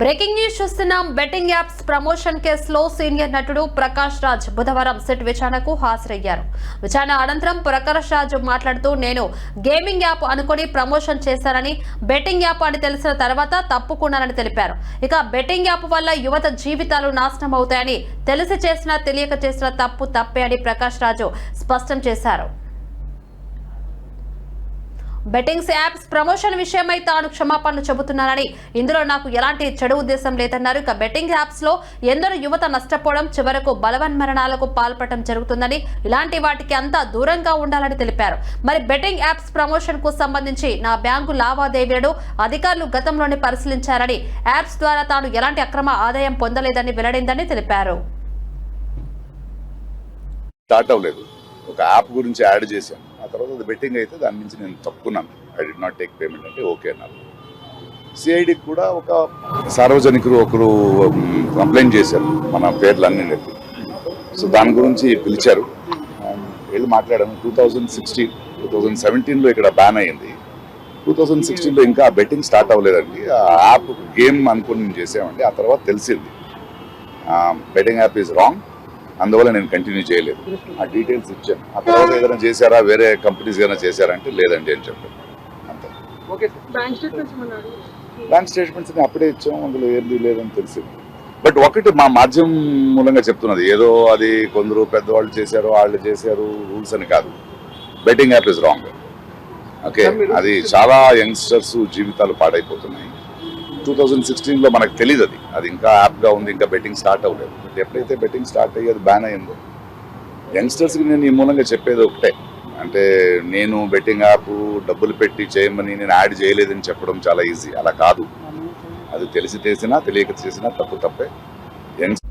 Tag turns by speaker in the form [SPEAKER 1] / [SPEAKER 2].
[SPEAKER 1] Breaking news చూస్తున్నాం. Betting apps promotion కేసులో senior నటుడు ప్రకాష్ రాజ్ బుధవారం సిట్ విచారణకు హాజరయ్యారు. విచారణ అనంతరం ప్రకాష్ రాజ్ మాట్లాడుతూ నేను గేమింగ్ యాప్ అనుకుని ప్రమోషన్ చేశానని బెట్టింగ్ యాప్ అని తెలిసిన తర్వాత తప్పుకున్నానని తెలిపారు. ఇక బెట్టింగ్ యాప్ వల్ల యువత జీవితాలు నాశనం అవుతాయని తెలిసి చేసినా తెలియక చేసిన తప్పు తప్పే అని ప్రకాష్ రాజు స్పష్టం చేశారు. బెట్టింగ్స్ యాప్స్ ప్రమోషన్ విషయమై తాను క్షమాపణలు చెబుతున్నానని. ఇందులో నాకు ఎలాంటి చెడు ఉద్దేశం లేదన్నారు. ఇక బెట్టింగ్ యాప్స్లో ఎందరో యువత నష్టపోవడం చివరకు బలవన్మరణాలకు పాల్పడటం జరుగుతుందని ఇలాంటి వాటికి అంతా దూరంగా ఉండాలని తెలిపారు. మరి బెట్టింగ్ యాప్స్ ప్రమోషన్కు సంబంధించి నా బ్యాంకు లావాదేవీలను అధికారులు గతంలోనే పరిశీలించారని యాప్స్ ద్వారా తాను ఎలాంటి అక్రమ ఆదాయం పొందలేదని వెల్లడిందని తెలిపారు.
[SPEAKER 2] స్టార్ట్ అవ్వలేదు. ఒక యాప్ గురించి యాడ్ చేశాను. అది బెట్టింగ్ అయితే దాని నుంచి నేను తప్పుకున్నాను. I did not take payment అంటే ఓకే అన్నారు. సిఐడికి కూడా ఒక సార్వజనికులు ఒకరు కంప్లైంట్ చేశారు. మన పేర్లన్నీ నెత్తి సో దాని గురించి పిలిచారు. వెళ్ళి మాట్లాడాము two thousand sixteen two thousand సెవెంటీన్లో ఇక్కడ బ్యాన్ అయ్యింది టూ థౌజండ్ సిక్స్టీన్లో ఇంకా బెట్టింగ్ స్టార్ట్ అవ్వలేదండి. ఆ యాప్ గేమ్ అనుకుని మేము చేసామండి ఆ తర్వాత తెలిసింది. బెట్టింగ్ యాప్ ఈజ్ రాంగ్ అందువల్ల నేను కంటిన్యూ చేయలేదు. ఆ డీటెయిల్స్ ఇచ్చాను. ఆ తర్వాత ఏదైనా చేశారా? వేరే కంపెనీస్ ఏదైనా చేశారా అంటే లేదండి అని చెప్పాను. అంతే. బ్యాంక్ స్టేట్మెంట్స్ అప్పుడే ఇచ్చాం. అందులో ఏంది లేదని తెలిసింది. బట్ ఒకటి మా మాధ్యమం మూలంగా చెప్తున్నది. ఏదో అది కొందరు పెద్దవాళ్ళు చేశారు వాళ్ళు చేశారు రూల్స్ అని కాదు. Betting app is wrong okay అది చాలా యంగ్స్టర్స్ జీవితాలు పాడైపోతున్నాయి. టూ థౌజండ్ సిక్స్టీన్లో మనకు తెలియదు అది. అది ఇంకా యాప్గా ఉంది ఇంకా బెట్టింగ్ స్టార్ట్ అవ్వలేదు. బట్ ఎప్పుడైతే బెట్టింగ్ స్టార్ట్ అయ్యేది బ్యాన్ అయిందో యంగ్స్టర్స్కి నేను ఈ మూలంగా చెప్పేది ఒకటే. అంటే నేను బెట్టింగ్ యాప్ డబ్బులు పెట్టి చేయమని నేను యాడ్ చేయలేదని చెప్పడం చాలా ఈజీ అలా కాదు. అది తెలిసి చేసినా తెలియక చేసినా తప్పు తప్పే. యంగ్